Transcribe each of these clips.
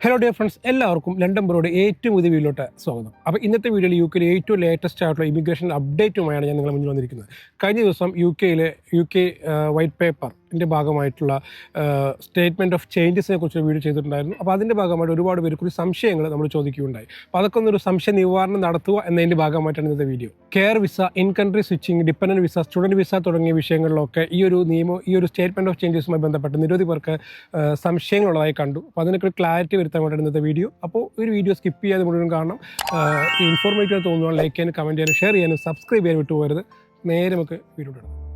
Hello dear friends എല്ലാവർക്കും London broad ഏറ്റവും പുതിയ വീഡിയോയിലോട്ട് സ്വാഗതം. അപ്പോൾ ഇന്നത്തെ വീഡിയോയിൽ യു കെയിലെ ഏറ്റവും ലേറ്റസ്റ്റ് ആയിട്ടുള്ള ഇമിഗ്രേഷൻ അപ്ഡേറ്റുമായാണ് ഞാൻ നിങ്ങളുടെ മുന്നിൽ വന്നിരിക്കുന്നത്. കഴിഞ്ഞ ദിവസം യു കെയിലെ യു കെ വൈറ്റ് പേപ്പറിന്റെ ഭാഗമായിട്ടുള്ള സ്റ്റേറ്റ്മെന്റ് ഓഫ് ചേഞ്ചസിനെ കുറിച്ച് വീഡിയോ ചെയ്തിട്ടുണ്ടായിരുന്നു. അപ്പോൾ അതിന്റെ ഭാഗമായിട്ട് ഒരുപാട് പേര് കുറിച്ച് സംശയങ്ങൾ നമ്മൾ ചോദിക്കുകയുണ്ടായി. അപ്പോൾ അതൊക്കെ ഒന്നൊരു സംശയ നിവാരണം നടത്തുക എന്നതിന്റെ ഭാഗമായിട്ടാണ് ഇന്നത്തെ video. Care visa in country switching dependent visa student visa തുടങ്ങിയ വിഷയങ്ങളിലൊക്കെ ഈ ഒരു നിയമം ഈ ഒരു സ്റ്റേറ്റ്മെന്റ് ഓഫ് ചേഞ്ചസുമായി ബന്ധപ്പെട്ട് നിരവധി പേർക്ക് സംശയങ്ങളുള്ളതായി കണ്ടു. അപ്പോൾ അതിനൊക്കെ ക്ലാരിറ്റി വരുത്താൻ വേണ്ടി ഇന്നത്തെ വീഡിയോ. അപ്പോൾ ഒരു വീഡിയോ സ്കിപ്പ് ചെയ്യാതെ മുഴുവൻ കാണണം. ഇൻഫോർമേറ്റീവ് തോന്നുന്നു ലൈക്ക് ചെയ്യാനും കമന്റ് ചെയ്യാനും ഷെയർ ചെയ്യാനും സബ്സ്ക്രൈബ് ചെയ്യാനും വിട്ടുപോകരുത്. നേരെ നമുക്ക് വീഡിയോ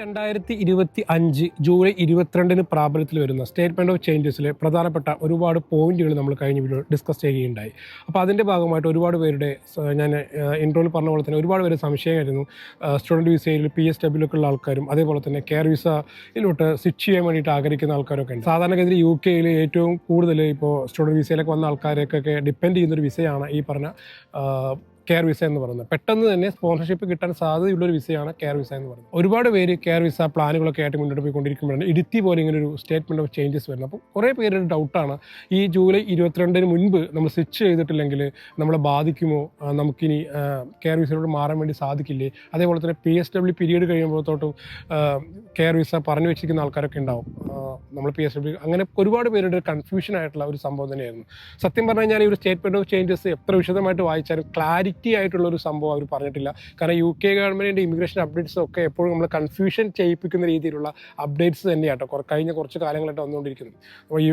രണ്ടായിരത്തി ഇരുപത്തി അഞ്ച് ജൂലൈ ഇരുപത്തിരണ്ടിന് പ്രാബല്യത്തിൽ വരുന്ന സ്റ്റേറ്റ്മെന്റ് ഓഫ് ചേഞ്ചസിലെ പ്രധാനപ്പെട്ട ഒരുപാട് പോയിന്റുകൾ നമ്മൾ കഴിഞ്ഞ വീഡിയോ ഡിസ്കസ് ചെയ്യുകയുണ്ടായി. അപ്പോൾ അതിന്റെ ഭാഗമായിട്ട് ഒരുപാട് പേരുടെ ഞാൻ ഇൻട്രോയിൽ പറഞ്ഞ പോലെ തന്നെ ഒരുപാട് പേര് സംശയമായിരുന്നു. സ്റ്റുഡന്റ് വിസയിൽ പി എസ് ഡബ്ല്യൂക്കെ ഉള്ള ആൾക്കാരും അതേപോലെ തന്നെ കെയർ വിസയിലോട്ട് സ്വിച്ച് ചെയ്യാൻ വേണ്ടിയിട്ട് ആഗ്രഹിക്കുന്ന ആൾക്കാരൊക്കെ ഉണ്ട്. സാധാരണഗതിയിൽ യു കെയിൽ ഏറ്റവും കൂടുതൽ ഇപ്പോൾ സ്റ്റുഡന്റ് വിസയിലൊക്കെ വന്ന ആൾക്കാരൊക്കെ ഡിപ്പെൻഡ് ചെയ്യുന്നൊരു വിസയാണ് ഈ പറഞ്ഞ കെയർ വിസ എന്ന് പറയുന്നത്. പെട്ടെന്ന് തന്നെ സ്പോൺസർഷിപ്പ് കിട്ടാൻ സാധ്യതയുള്ള ഒരു വിസയാണ് കെയർ വിസ എന്ന് പറയുന്നത്. ഒരുപാട് പേര് കെയർ വിസ പ്ലാനുകളൊക്കെ ആയിട്ട് മുന്നോട്ട് പോയിക്കൊണ്ടിരിക്കുമ്പോഴാണ് ഇടുത്തി പോലെ ഇങ്ങനെ ഒരു സ്റ്റേറ്റ്മെന്റ് ഓഫ് ചേഞ്ചസ് വരുന്നത്. അപ്പോൾ കുറേ പേരുടെ ഡൗട്ടാണ് ഈ ജൂലൈ ഇരുപത്തിരണ്ടിന് മുൻപ് നമ്മൾ സ്വിച്ച് ചെയ്തിട്ടില്ലെങ്കിൽ നമ്മളെ ബാധിക്കുമോ? നമുക്കിനി കെയർ വിസയിലോട്ട് മാറാൻ വേണ്ടി സാധിക്കില്ലേ? അതേപോലെ തന്നെ പി എസ് ഡബ്ല്യു പീരീഡ് കഴിയുമ്പോഴത്തോട്ടും കെയർ വിസ പറഞ്ഞു വെച്ചിരിക്കുന്ന ആൾക്കാരൊക്കെ ഉണ്ടാവും. നമ്മൾ പി എസ് ഡബ്ല്യു അങ്ങനെ ഒരുപാട് പേരുടെ കൺഫ്യൂഷൻ ആയിട്ടുള്ള ഒരു സംഭവം തന്നെയായിരുന്നു. സത്യം പറഞ്ഞു കഴിഞ്ഞാൽ ഈ ഒരു സ്റ്റേറ്റ്മെന്റ് ഓഫ് ചേഞ്ചസ് എത്ര വിശദമായിട്ട് വായിച്ചാലും ക്ലാരിറ്റി ആയിട്ടുള്ള ഒരു സംഭവം അവർ പറഞ്ഞിട്ടില്ല. കാരണം യു കെ ഗവൺമെന്റിന്റെ ഇമിഗ്രേഷൻ അപ്ഡേറ്റ്സ് ഒക്കെ എപ്പോഴും നമ്മൾ കൺഫ്യൂഷൻ ചെയ്യിപ്പിക്കുന്ന രീതിയിലുള്ള അപ്ഡേറ്റ്സ് തന്നെയാട്ടോ. കഴിഞ്ഞ കുറച്ച് കാലങ്ങളായിട്ട് വന്നുകൊണ്ടിരിക്കുന്നത് അപ്പോൾ ഈ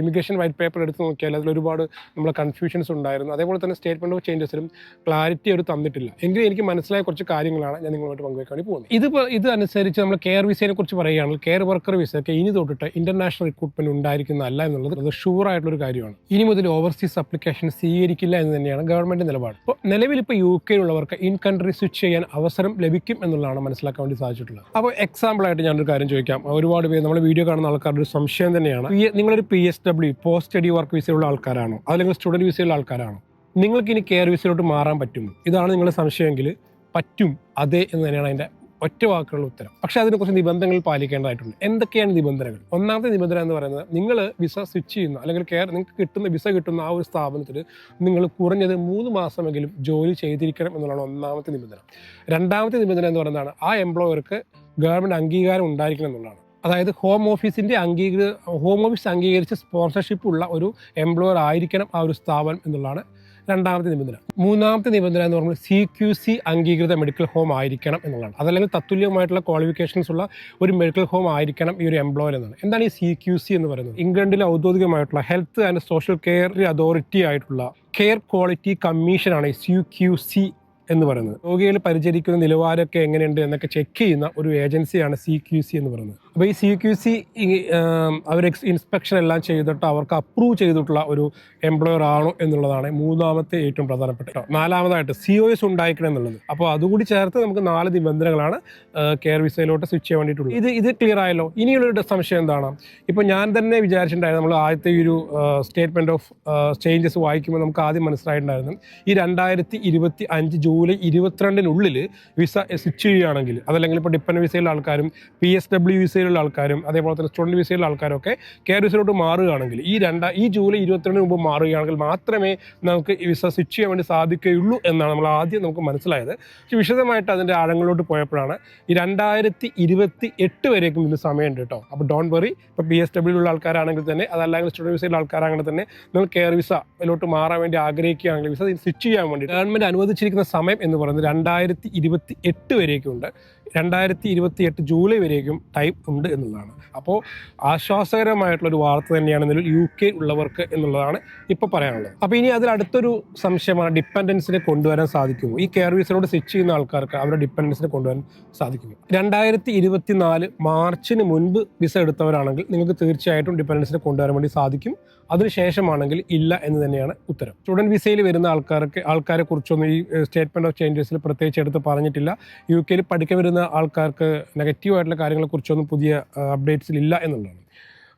ഇമിഗ്രേഷൻ വൈറ്റ് പേപ്പർ എടുത്ത് നോക്കിയാൽ അതിൽ ഒരുപാട് നമ്മളെ കൺഫ്യൂഷൻസ് ഉണ്ടായിരുന്നു. അതേപോലെ തന്നെ സ്റ്റേറ്റ്മെന്റ് ഓഫ് ചേഞ്ചസിലും ക്ലാരിറ്റി അവർ തന്നിട്ടില്ല. എങ്കിലും എനിക്ക് മനസ്സിലായ കുറച്ച് കാര്യങ്ങളാണ് ഞാൻ നിങ്ങളുമായിട്ട് പങ്കുവെക്കാൻ പോകുന്നത്. ഇത് ഇത് അനുസരിച്ച് നമ്മൾ കെയർ വിസയെ കുറിച്ച് പറയുകയാണെങ്കിൽ കെയർ വർക്കർ വിസയൊക്കെ ഇനി തൊട്ടിട്ട് ഇന്റർനാഷണൽ റിക്രൂട്ട്മെന്റ് ഉണ്ടായിരിക്കുന്നതല്ല എന്നുള്ളത് അത് ഷുവർ ആയിട്ടുള്ള ഒരു കാര്യമാണ്. ഇനി മുതൽ ഓവർസീസ് അപ്ലിക്കേഷൻ സ്വീകരിക്കില്ല എന്ന് തന്നെയാണ് ഗവൺമെന്റ് നിലപാട്. നിലവിൽ ഇപ്പോൾ യു കെയിലുള്ളവർക്ക് ഇൻ കൺട്രി സ്വിച്ച് ചെയ്യാൻ അവസരം ലഭിക്കും എന്നുള്ളതാണ് മനസ്സിലാക്കാൻ വേണ്ടി സാധിച്ചിട്ടുള്ളത്. അപ്പോൾ എക്സാമ്പിൾ ആയിട്ട് ഞാനൊരു കാര്യം ചോദിക്കാം. ഒരുപാട് പേര് നമ്മുടെ വീഡിയോ കാണുന്ന ആൾക്കാരുടെ ഒരു സംശയം തന്നെയാണ്. നിങ്ങളൊരു P S W post study work വിസയുള്ള ആൾക്കാരാണോ? അല്ലെങ്കിൽ സ്റ്റുഡന്റ് വിസയുള്ള ആൾക്കാരാണോ? നിങ്ങൾക്ക് ഇനി കെയർ വിസയിലോട്ട് മാറാൻ പറ്റും ഇതാണ് നിങ്ങളുടെ സംശയമെങ്കിൽ പറ്റും. അതെ എന്ന് തന്നെയാണ് അതിന്റെ ഒറ്റ വാക്കുകളുടെ ഉത്തരം. പക്ഷേ അതിന് കുറച്ച് നിബന്ധനകൾ പാലിക്കേണ്ടതായിട്ടുണ്ട്. എന്തൊക്കെയാണ് നിബന്ധനകൾ? ഒന്നാമത്തെ നിബന്ധന എന്ന് പറയുന്നത് നിങ്ങൾ വിസ സ്വിച്ച് ചെയ്യുന്ന അല്ലെങ്കിൽ കെയർ നിങ്ങൾക്ക് കിട്ടുന്ന വിസ കിട്ടുന്ന ആ ഒരു സ്ഥാപനത്തിൽ നിങ്ങൾ കുറഞ്ഞത് മൂന്ന് മാസമെങ്കിലും ജോലി ചെയ്തിരിക്കണം എന്നുള്ളതാണ് ഒന്നാമത്തെ നിബന്ധന. രണ്ടാമത്തെ നിബന്ധന എന്ന് പറയുന്നതാണ് ആ എംപ്ലോയർക്ക് ഗവൺമെന്റ് അംഗീകാരം ഉണ്ടായിരിക്കണം എന്നുള്ളതാണ്. അതായത് ഹോം ഓഫീസിന്റെ അംഗീകൃത ഹോം ഓഫീസ് അംഗീകരിച്ച സ്പോൺസർഷിപ്പ് ഉള്ള ഒരു എംപ്ലോയർ ആയിരിക്കണം ആ ഒരു സ്ഥാപനം എന്നുള്ളതാണ് രണ്ടാമത്തെ നിബന്ധന. മൂന്നാമത്തെ നിബന്ധന എന്ന് പറയുന്നത് സി ക്യു സി അംഗീകൃത മെഡിക്കൽ ഹോം ആയിരിക്കണം എന്നുള്ളതാണ്. അതല്ലെങ്കിൽ തത്തുല്യമായിട്ടുള്ള ക്വാളിഫിക്കേഷൻസ് ഉള്ള ഒരു മെഡിക്കൽ ഹോം ആയിരിക്കണം ഈ ഒരു എംപ്ലോയർ എന്നാണ്. എന്താണ് ഈ സി ക്യു സി എന്ന് പറയുന്നത്? ഇംഗ്ലണ്ടിലെ ഔദ്യോഗികമായിട്ടുള്ള health and social care authority ആയിട്ടുള്ള കെയർ ക്വാളിറ്റി കമ്മീഷനാണ് ഈ സി ക്യു സി എന്ന് പറയുന്നത്. രോഗികൾ പരിചരിക്കുന്ന നിലവാരമൊക്കെ എങ്ങനെയുണ്ട് എന്നൊക്കെ ചെക്ക് ചെയ്യുന്ന ഒരു ഏജൻസിയാണ് സി ക്യു സി എന്ന് പറയുന്നത്. അപ്പോൾ ഈ സി ക്യു സി അവർ ഇൻസ്പെക്ഷൻ എല്ലാം ചെയ്തിട്ട് അവർക്ക് അപ്രൂവ് ചെയ്തിട്ടുള്ള ഒരു എംപ്ലോയർ ആണോ എന്നുള്ളതാണ് മൂന്നാമത്തെ ഏറ്റവും പ്രധാനപ്പെട്ട നാലാമതായിട്ട് സി ഒ എസ് ഉണ്ടായിരിക്കണം എന്നുള്ളത്. അപ്പോൾ അതുകൂടി ചേർത്ത് നമുക്ക് നാല് നിബന്ധനകളാണ് കെയർ വിസയിലോട്ട് സ്വിച്ച് ചെയ്യാൻ വേണ്ടിയിട്ടുള്ളത്. ഇത് ഇത് ക്ലിയർ ആയല്ലോ? ഇനിയുള്ളൊരു സംശയം എന്താണ്? ഇപ്പോൾ ഞാൻ തന്നെ വിചാരിച്ചിട്ടുണ്ടായിരുന്നു നമ്മൾ ആദ്യത്തെ ഒരു സ്റ്റേറ്റ്മെന്റ് ഓഫ് ചേഞ്ചസ് വായിക്കുമ്പോൾ നമുക്ക് ആദ്യം മനസ്സിലായിട്ടുണ്ടായിരുന്നു. ഈ രണ്ടായിരത്തി ഇരുപത്തി അഞ്ച് ജൂലൈ ഇരുപത്തിരണ്ടിനുള്ളിൽ വിസ സ്വിച്ച് ചെയ്യുകയാണെങ്കിൽ അതല്ലെങ്കിൽ ഇപ്പോൾ ഡിപ്പൻഡ് വിസയിലുള്ള ആൾക്കാരും പി എസ് ഡബ്ല്യു വിസയിലുള്ള ആൾക്കാരും അതേപോലെ തന്നെ സ്റ്റുഡന്റ് വിസയിലുള്ള ആൾക്കാരൊക്കെ കെയർ വിസയിലോട്ട് മാറുകയാണെങ്കിൽ ഈ രണ്ട ഈ ജൂലൈ ഇരുപത്തിരണ്ടിന് മുമ്പ് മാറുകയാണെങ്കിൽ മാത്രമേ നമുക്ക് വിസ സ്വിച്ച് ചെയ്യാൻ വേണ്ടി സാധിക്കുകയുള്ളൂ എന്നാണ് നമ്മൾ ആദ്യം നമുക്ക് മനസ്സിലായത്. വിശദമായിട്ട് അതിന്റെ ആഴങ്ങളിലോട്ട് പോയപ്പോഴാണ് ഈ രണ്ടായിരത്തി ഇരുപത്തി എട്ട് വരേക്കും ഇതിന് സമയമുണ്ട് കേട്ടോ. അപ്പോൾ ഡോൺ വറി ഇപ്പോൾ പി എസ് ഡബ്ല്യു ഉള്ള ആൾക്കാരാണെങ്കിൽ തന്നെ അതല്ലെങ്കിൽ സ്റ്റുഡന്റ് വിസയിലുള്ള ആൾക്കാരാണെങ്കിൽ തന്നെ നിങ്ങൾ കെയർ വിസയിലോട്ട് മാറാൻ വേണ്ടി ആഗ്രഹിക്കുകയാണെങ്കിൽ വിസ സ്വിച്ച് ചെയ്യാൻ വേണ്ടി ഗവൺമെന്റ് അനുവദിച്ചിരിക്കുന്ന സമയം എന്ന് പറയുന്നത് രണ്ടായിരത്തി ഇരുപത്തി എട്ട് വരേക്കുണ്ട് രണ്ടായിരത്തി ഇരുപത്തി എട്ട് ജൂലൈ വരേക്കും ടൈം ഉണ്ട് എന്നുള്ളതാണ്. അപ്പോൾ ആശ്വാസകരമായിട്ടുള്ള ഒരു വാർത്ത തന്നെയാണ് ഇതിൽ യു കെ ഉള്ളവർക്ക് എന്നുള്ളതാണ് ഇപ്പോൾ പറയാനുള്ളത്. അപ്പോൾ ഇനി അതിൽ അടുത്തൊരു സംശയമാണ് ഡിപ്പെൻഡൻസിനെ കൊണ്ടുവരാൻ സാധിക്കുമോ? ഈ കെയർ വീസിനോട് സ്വിച്ച് ചെയ്യുന്ന ആൾക്കാർക്ക് അവരുടെ ഡിപ്പെൻഡൻസിനെ കൊണ്ടുവരാൻ സാധിക്കുമോ? രണ്ടായിരത്തി ഇരുപത്തി നാല് മാർച്ചിന് മുൻപ് വിസ എടുത്തവരാണെങ്കിൽ നിങ്ങൾക്ക് തീർച്ചയായിട്ടും ഡിപ്പെൻഡൻസിനെ കൊണ്ടുവരാൻ വേണ്ടി സാധിക്കും. അതിനുശേഷമാണെങ്കിൽ ഇല്ല എന്ന് തന്നെയാണ് ഉത്തരം. സ്റ്റുഡന്റ് വിസയിൽ വരുന്ന ആൾക്കാർക്ക് ആൾക്കാരെ കുറിച്ചൊന്നും ഈ സ്റ്റേറ്റ്മെന്റ് ഓഫ് ചേഞ്ചസിൽ പ്രത്യേകിച്ച് എടുത്ത് പറഞ്ഞിട്ടില്ല. യു കെയിൽ പഠിക്കാൻ വരുന്ന ആൾക്കാർക്ക് നെഗറ്റീവായിട്ടുള്ള കാര്യങ്ങളെക്കുറിച്ചൊന്നും കാര്യങ്ങളെ പുതിയ അപ്ഡേറ്റ്സിൽ ഇല്ല എന്നുള്ളതാണ്.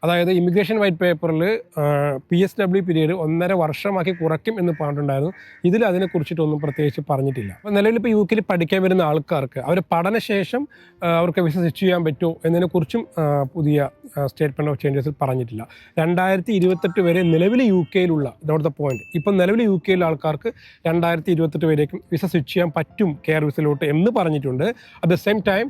അതായത് ഇമിഗ്രേഷൻ വൈറ്റ് പേപ്പറിൽ പി എസ് ഡബ്ല്യു പീരീഡ് ഒന്നര വർഷമാക്കി കുറയ്ക്കും എന്ന് പറഞ്ഞിട്ടുണ്ടായിരുന്നു. ഇതിൽ അതിനെക്കുറിച്ചിട്ടൊന്നും പ്രത്യേകിച്ച് പറഞ്ഞിട്ടില്ല. അപ്പോൾ നിലവിൽ ഇപ്പോൾ യു കെയിൽ പഠിക്കാൻ വരുന്ന ആൾക്കാർക്ക് അവർ പഠനശേഷം അവർക്ക് വിസ സ്വിച്ച് ചെയ്യാൻ പറ്റുമോ എന്നതിനെക്കുറിച്ചും പുതിയ സ്റ്റേറ്റ്മെന്റ് ഓഫ് ചേഞ്ചസിൽ പറഞ്ഞിട്ടില്ല. രണ്ടായിരത്തി ഇരുപത്തെട്ട് വരെ നിലവിൽ യു കെയിലുള്ള ഇതോടത്തെ പോയിന്റ് ഇപ്പം നിലവിൽ യു കെയിലെ ആൾക്കാർക്ക് രണ്ടായിരത്തി ഇരുപത്തെട്ട് വരേക്കും വിസ സ്വിച്ച് ചെയ്യാൻ പറ്റും കെയർ വിസയിലോട്ട് എന്ന് പറഞ്ഞിട്ടുണ്ട്. അറ്റ് ദ സെയിം ടൈം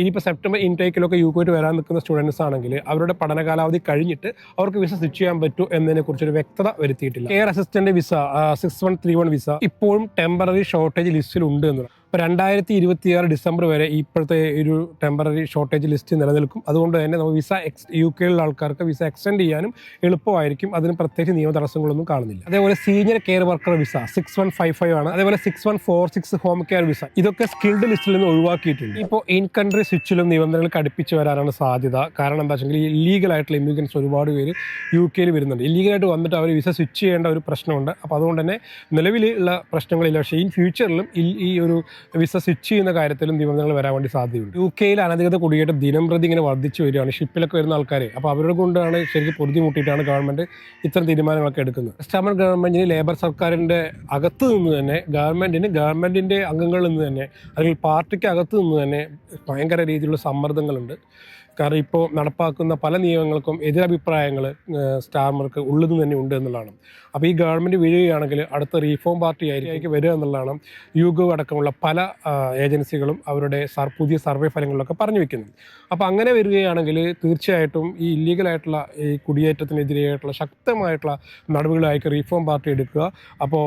ഇനിയിപ്പോൾ സെപ്റ്റംബർ ഇൻടേക്കിലൊക്കെ യു കെയിട്ട് വരാൻ നിൽക്കുന്ന സ്റ്റുഡൻസ് ആണെങ്കിൽ അവരുടെ പഠന കാലാവധി കഴിഞ്ഞിട്ട് അവർക്ക് വിസ സ്വിച്ച് ചെയ്യാൻ പറ്റൂ എന്നതിനെ കുറിച്ചൊരു വ്യക്തത വരുത്തിയിട്ടില്ല. Air assistant visa six one three one visa ഇപ്പോഴും ടെമ്പററി ഷോർട്ടേജ് ലിസ്റ്റിൽ ഉണ്ട് എന്നുള്ളത് ഇപ്പോൾ രണ്ടായിരത്തി ഇരുപത്തിയാറ് ഡിസംബർ വരെ ഇപ്പോഴത്തെ ഒരു ടെമ്പററി ഷോർട്ടേജ് ലിസ്റ്റ് നിലനിൽക്കും. അതുകൊണ്ട് തന്നെ നമുക്ക് വിസ എക്സ് യു കെയിലുള്ള ആൾക്കാർക്ക് വിസ എക്സ്റ്റെൻഡ് ചെയ്യാനും എളുപ്പമായിരിക്കും. അതിന് പ്രത്യേകിച്ച് നിയമ തടസ്സങ്ങളൊന്നും കാണുന്നില്ല. അതേപോലെ senior care worker visa six one five five ആണ്. അതേപോലെ six one four six home care visa. ഇതൊക്കെ സ്കിൽഡ് ലിസ്റ്റിൽ നിന്ന് ഒഴിവാക്കിയിട്ടുണ്ട്. ഇപ്പോൾ ഇൻ കൺട്രി സ്വിച്ചിലും നിബന്ധനകൾ കടുപ്പിച്ച് വരാനാണ് സാധ്യത. കാരണം എന്താ വെച്ചെങ്കിൽ ഇല്ലീഗൽ ആയിട്ടുള്ള ഇമിഗ്രൻസ് ഒരുപാട് പേര് യു കെയിൽ വരുന്നുണ്ട് ഇല്ലീഗലായിട്ട് വന്നിട്ട് അവർ വിസ സ്വിച്ച് ചെയ്യേണ്ട ഒരു പ്രശ്നമുണ്ട്. അപ്പോൾ അതുകൊണ്ട് തന്നെ നിലവിലുള്ള പ്രശ്നങ്ങളില്ല. പക്ഷേ ഇൻ ഫ്യൂച്ചറിലും ഈ ഒരു വിസ സ്വിച്ച് ചെയ്യുന്ന കാര്യത്തിലും നിബന്ധനകൾ വരാൻ വേണ്ടി സാധ്യതയുണ്ട്. യു കെയിൽ അനധികൃത കുടിയേറ്റം ദിനം പ്രതി ഇങ്ങനെ വർദ്ധിച്ചു വരികയാണ്. ഷിപ്പിലൊക്കെ വരുന്ന ആൾക്കാരെ. അപ്പോൾ അവരുടെ കൊണ്ടാണ് ശരിക്കും പൊറുതിമുട്ടിയിട്ടാണ് ഗവൺമെന്റ് ഇത്തരം തീരുമാനങ്ങളൊക്കെ എടുക്കുന്നത്. സ്റ്റാമൻ ഗവൺമെന്റിന് ലേബർ സർക്കാരിന്റെ അകത്ത് നിന്ന് തന്നെ ഗവൺമെന്റിന് ഗവൺമെന്റിന്റെ അംഗങ്ങളിൽ നിന്ന് തന്നെ അല്ലെങ്കിൽ പാർട്ടിക്ക് അകത്ത് നിന്ന് തന്നെ ഭയങ്കര രീതിയിലുള്ള സമ്മർദ്ദങ്ങളുണ്ട്. കാരണം ഇപ്പോൾ നടപ്പാക്കുന്ന പല നിയമങ്ങൾക്കും എതിരഭിപ്രായങ്ങൾ സ്റ്റാർമർക്ക് ഉള്ളിൽ നിന്ന് തന്നെ ഉണ്ട് എന്നുള്ളതാണ്. അപ്പോൾ ഈ ഗവൺമെന്റ് വീഴുകയാണെങ്കിൽ അടുത്ത റീഫോം പാർട്ടി ആയിരിക്കും വരിക എന്നുള്ളതാണ് യുഗോ അടക്കമുള്ള പല ഏജൻസികളും അവരുടെ പുതിയ സർവേ ഫലങ്ങളിലൊക്കെ പറഞ്ഞു വെക്കുന്നത്. അപ്പോൾ അങ്ങനെ വരികയാണെങ്കിൽ തീർച്ചയായിട്ടും ഈ ഇല്ലീഗലായിട്ടുള്ള ഈ കുടിയേറ്റത്തിനെതിരെയായിട്ടുള്ള ശക്തമായിട്ടുള്ള നടപടികളായിരിക്കും റീഫോം പാർട്ടി എടുക്കുക. അപ്പോൾ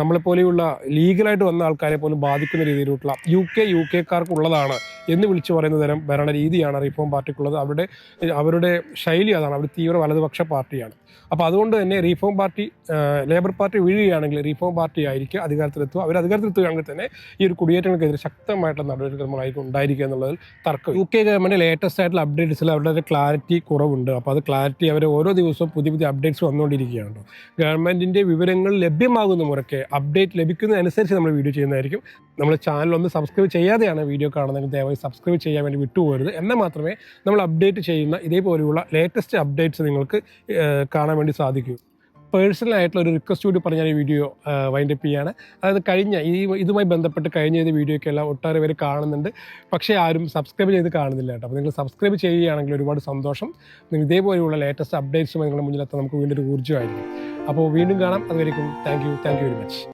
നമ്മളെപ്പോലെയുള്ള ലീഗലായിട്ട് വന്ന ആൾക്കാരെ പോലും ബാധിക്കുന്ന രീതിയിലുള്ള യു കെ യു കെക്കാർക്കുള്ളതാണ് എന്ന് വിളിച്ചു പറയുന്ന തരം ഭരണ രീതിയാണ് റിഫോം പാർട്ടിക്കുള്ളത്. അവരുടെ അവരുടെ ശൈലി അതാണ്. അവർ തീവ്ര വലതുപക്ഷ പാർട്ടിയാണ്. അപ്പോൾ അതുകൊണ്ട് തന്നെ റീഫോം പാർട്ടി ലേബർ പാർട്ടി വീഴുകയാണെങ്കിൽ റീഫോം പാർട്ടി ആയിരിക്കും അധികാരത്തിലെത്തുക. അവർ അധികാരത്തിലെത്തുകയാണെങ്കിൽ തന്നെ ഈ ഒരു കുടിയേറ്റങ്ങൾക്കെതിരെ ശക്തമായിട്ടുള്ള നടപടിക്രമങ്ങളായിരിക്കും ഉണ്ടായിരിക്കുക എന്നുള്ളതിൽ തർക്കം. യു കെ ഗവൺമെന്റ് ലേറ്റസ്റ്റ് ആയിട്ടുള്ള അപ്ഡേറ്റ്സിൽ അവരുടെ ഒരു ക്ലാരിറ്റി കുറവുണ്ട്. അപ്പോൾ അത് ക്ലാരിറ്റി അവർ ഓരോ ദിവസവും പുതിയ പുതിയ അപ്ഡേറ്റ്സ് വന്നുകൊണ്ടിരിക്കുകയാണ്. ഗവൺമെന്റിന്റെ വിവരങ്ങൾ ലഭ്യമാകുന്ന മുറയ്ക്ക് അപ്ഡേറ്റ് ലഭിക്കുന്നതനുസരിച്ച് നമ്മൾ വീഡിയോ ചെയ്യുന്നതായിരിക്കും. നമ്മൾ ചാനൽ ഒന്ന് സബ്സ്ക്രൈബ് ചെയ്യാതെയാണ് വീഡിയോ കാണുന്നതെങ്കിൽ ദയവായി സബ്സ്ക്രൈബ് ചെയ്യാൻ വേണ്ടി വിട്ടുപോകരുത്. എന്നാൽ മാത്രമേ നമ്മൾ അപ്ഡേറ്റ് ചെയ്യുന്ന ഇതേപോലെയുള്ള ലേറ്റസ്റ്റ് അപ്ഡേറ്റ്സ് നിങ്ങൾക്ക് കാണാൻ വേണ്ടി സാധിക്കും. പേഴ്സണൽ ആയിട്ടുള്ള ഒരു റിക്വസ്റ്റ് കൂടി പറഞ്ഞാൽ ഈ വീഡിയോ വൈൻഡപ്പ് ചെയ്യാണ്. അതായത് കഴിഞ്ഞ ഈ ഇതുമായി ബന്ധപ്പെട്ട് കഴിഞ്ഞ ഇത് വീഡിയോയ്ക്ക് എല്ലാം ഒട്ടേറെ പേര് കാണുന്നുണ്ട്. പക്ഷേ ആരും സബ്സ്ക്രൈബ് ചെയ്ത് കാണുന്നില്ല കേട്ടോ. അപ്പോൾ നിങ്ങൾ സബ്സ്ക്രൈബ് ചെയ്യുകയാണെങ്കിൽ ഒരുപാട് സന്തോഷം. നിങ്ങൾ ഇതേപോലെയുള്ള ലേറ്റസ്റ്റ് അപ്ഡേറ്റ്സും നിങ്ങളുടെ മുന്നിലെത്താൻ നമുക്ക് വീണ്ടും ഒരു ഊർജമായിരിക്കും. അപ്പോൾ വീണ്ടും കാണാം. അതുവരെയും thank you thank you very much